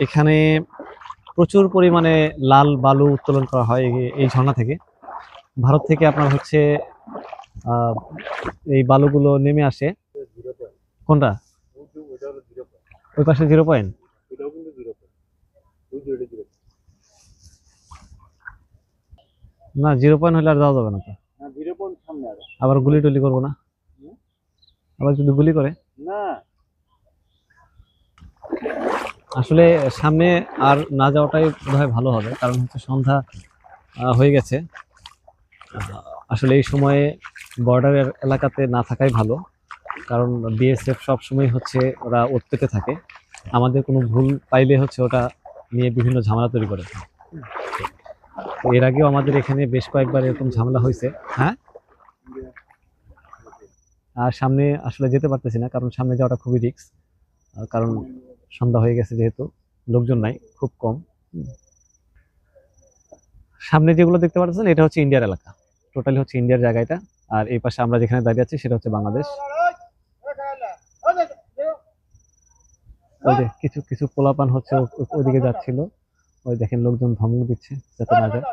এখানে প্রচুর পরিমাণে লাল বালু উত্তোলন করা হয় এই- ঝর্ণা থেকে। ভারত থেকে আপনার হচ্ছে এই বালুগুলো নেমে আসে। কোনটা? ওই পাশে জিরো পয়েন্ট না জিরো পয়েন্ট হলে আর যাওয়া যাবে না তো। আবার গুলি টুলি করব না? আবার যদি গুলি করে? না। আসলে সামনে আর না যাওয়াটাই বোধহয় ভালো হবে, কারণ হচ্ছে সন্ধ্যা হয়ে গেছে। আসলে এই সময়ে বর্ডারের এলাকাতে না থাকাই ভালো, কারণ বিএসএফ সব সময় হচ্ছে ওরা ওত পেতে থাকে। আমাদের কোনো ভুল পাইলে হচ্ছে ওটা নিয়ে বিভিন্ন ঝামেলা তৈরি করে। এর আগেও আমাদের এখানে বেশ কয়েকবার এরকম ঝামেলা হয়েছে। হ্যাঁ? আর সামনে আসলে যেতে পারতেছি না, কারণ সামনে যাওয়াটা খুবই রিস্ক কারণ সন্ধ্যা হয়ে গেছে যেহেতু, লোকজন নাই, খুব কম। সামনে যেগুলো দেখতে পাচ্ছেন, এটা হচ্ছে ইন্ডিয়ার এলাকা। টোটালি হচ্ছে ইন্ডিয়ার জায়গা এটা আর এই পাশে আমরা যেখানে দাঁড়িয়ে আছি, সেটা হচ্ছে বাংলাদেশ। ওই কিছু কিছু পোলাপান হচ্ছে ওইদিকে যাচ্ছিল। ওই দেখেন লোকজন ধমক দিচ্ছে, যাতে না যায়।